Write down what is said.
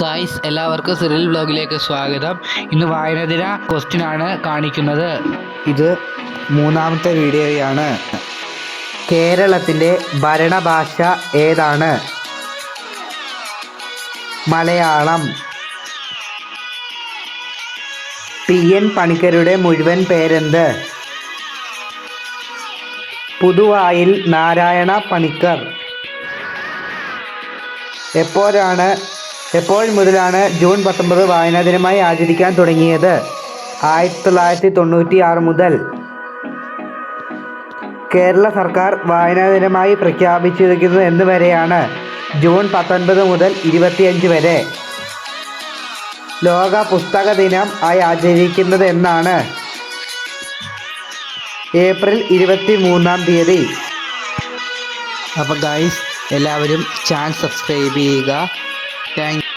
Guys എല്ലാവർക്കും Cyril ബ്ലോഗിലേക്ക് സ്വാഗതം. ഇന്ന് വായനദിന ക്വസ്റ്റ്യൻ ആണ് കാണിക്കുന്നത്. ഇത് മൂന്നാമത്തെ വീഡിയോയാണ്. കേരളത്തിന്റെ ഭരണഭാഷ ഏതാണ്? മലയാളം. പി എൻ പണിക്കരുടെ മുഴുവൻ പേരെന്ത്? പുതുവായിൽ നാരായണ പണിക്കർ. എപ്പോഴാണ് എപ്പോൾ മുതലാണ് ജൂൺ പത്തൊമ്പത് വായനാ ദിനമായി ആചരിക്കാൻ തുടങ്ങിയത്? ആയിരത്തി തൊള്ളായിരത്തി തൊണ്ണൂറ്റി ആറ് മുതൽ കേരള സർക്കാർ വായനാ ദിനമായി പ്രഖ്യാപിച്ചിരിക്കുന്നത് എന്ന് വരെയാണ് ജൂൺ പത്തൊൻപത് മുതൽ ഇരുപത്തിയഞ്ച് വരെ. ലോക പുസ്തക ദിനം ആയി ആചരിക്കുന്നത് എന്നാണ്. ഏപ്രിൽ ഇരുപത്തി മൂന്നാം തീയതി. അപ്പോൾ ഗൈസ് എല്ലാവരും ചാനൽ സബ്സ്ക്രൈബ് ചെയ്യുക. thank